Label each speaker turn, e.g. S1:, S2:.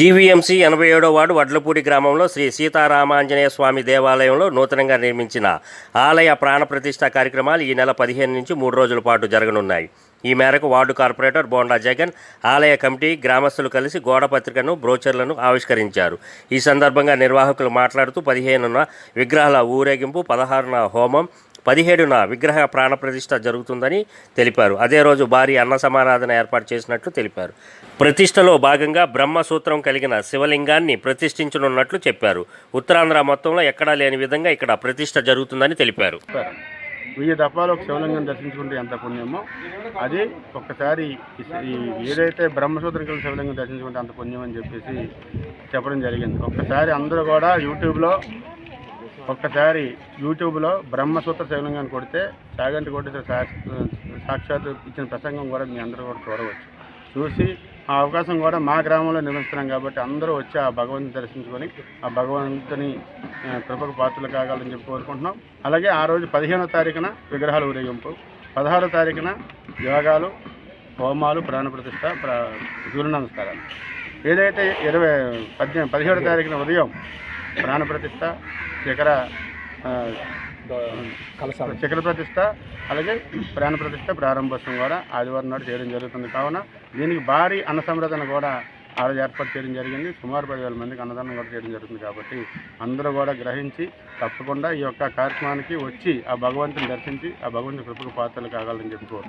S1: GVMC ఎనభై ఏడో ward Vadlapudi గ్రామంలో శ్రీ సీతారామాంజనేయ స్వామి దేవాలయంలో నూతనంగా నిర్మించిన ఆలయ ప్రాణప్రతిష్ఠ కార్యక్రమాలు ఈ నెల పదిహేను నుంచి మూడు రోజుల పాటు జరగనున్నాయి. ఈ మేరకు వార్డు కార్పొరేటర్ బోండా జగన్ ఆలయ కమిటీ గ్రామస్తులు కలిసి గోడపత్రికను బ్రోచర్లను ఆవిష్కరించారు. ఈ సందర్భంగా నిర్వాహకులు మాట్లాడుతూ పదిహేనున విగ్రహాల ఊరేగింపు పదహారున హోమం పదిహేడున విగ్రహ ప్రాణప్రతిష్ఠ జరుగుతుందని తెలిపారు. అదే రోజు భారీ అన్న సమారాధన ఏర్పాటు చేసినట్లు తెలిపారు. ప్రతిష్టలో భాగంగా బ్రహ్మసూత్రం కలిగిన శివలింగాన్ని ప్రతిష్ఠించనున్నట్లు చెప్పారు. ఉత్తరాంధ్ర మొత్తంలో ఎక్కడా లేని విధంగా ఇక్కడ ప్రతిష్ఠ జరుగుతుందని తెలిపారు.
S2: వెయ్యి దఫాలు ఒక శివలింగం దర్శించుకుంటే ఎంత పుణ్యమో అది ఒక్కసారి ఏదైతే బ్రహ్మసూత్రం కలిసి శివలింగం దర్శించుకుంటే అంత పుణ్యం అని చెప్పేసి చెప్పడం జరిగింది. ఒక్కసారి అందరూ కూడా యూట్యూబ్లో ఒక్కసారి యూట్యూబ్లో బ్రహ్మసూత్ర శివలింగం కొడితే చాగంటి కొట్టేసిన సాక్షాత్ ఇచ్చిన ప్రసంగం కూడా మీ అందరూ కూడా చూడవచ్చు. చూసి ఆ అవకాశం కూడా మా గ్రామంలో నిర్మిస్తున్నాం కాబట్టి అందరూ వచ్చి ఆ భగవంతుని దర్శించుకొని ఆ భగవంతుని కృపకు పాత్రలు కాగాలని చెప్పి కోరుకుంటున్నాం. అలాగే ఆ రోజు పదిహేనో తారీఖున విగ్రహాలు ఊరేగింపు పదహారో తారీఖున యోగాలు హోమాలు ప్రాణప్రతిష్ఠ ప్ర సూర్య నమస్కారాలు ఏదైతే ఇరవై పద్దెనిమిది పదిహేడో తారీఖున ఉదయం ప్రాణప్రతిష్ఠ శిఖర ఆ, శిఖర ప్రతిష్ట అలాగే ప్రాణ ప్రతిష్ట ప్రారంభోత్సవం కూడా ఆదివారం నాడు చేయడం జరుగుతుంది. కావున దీనికి భారీ అన్న కూడా ఆ రోజు ఏర్పాటు చేయడం జరిగింది. సుమారు పదివేల మందికి అన్నదానం కూడా చేయడం జరుగుతుంది కాబట్టి అందరూ కూడా గ్రహించి తప్పకుండా ఈ యొక్క కార్యక్రమానికి వచ్చి ఆ భగవంతుని దర్శించి ఆ భగవంతుని కృపకు పాత్రలు కావాలని చెప్పుకోరు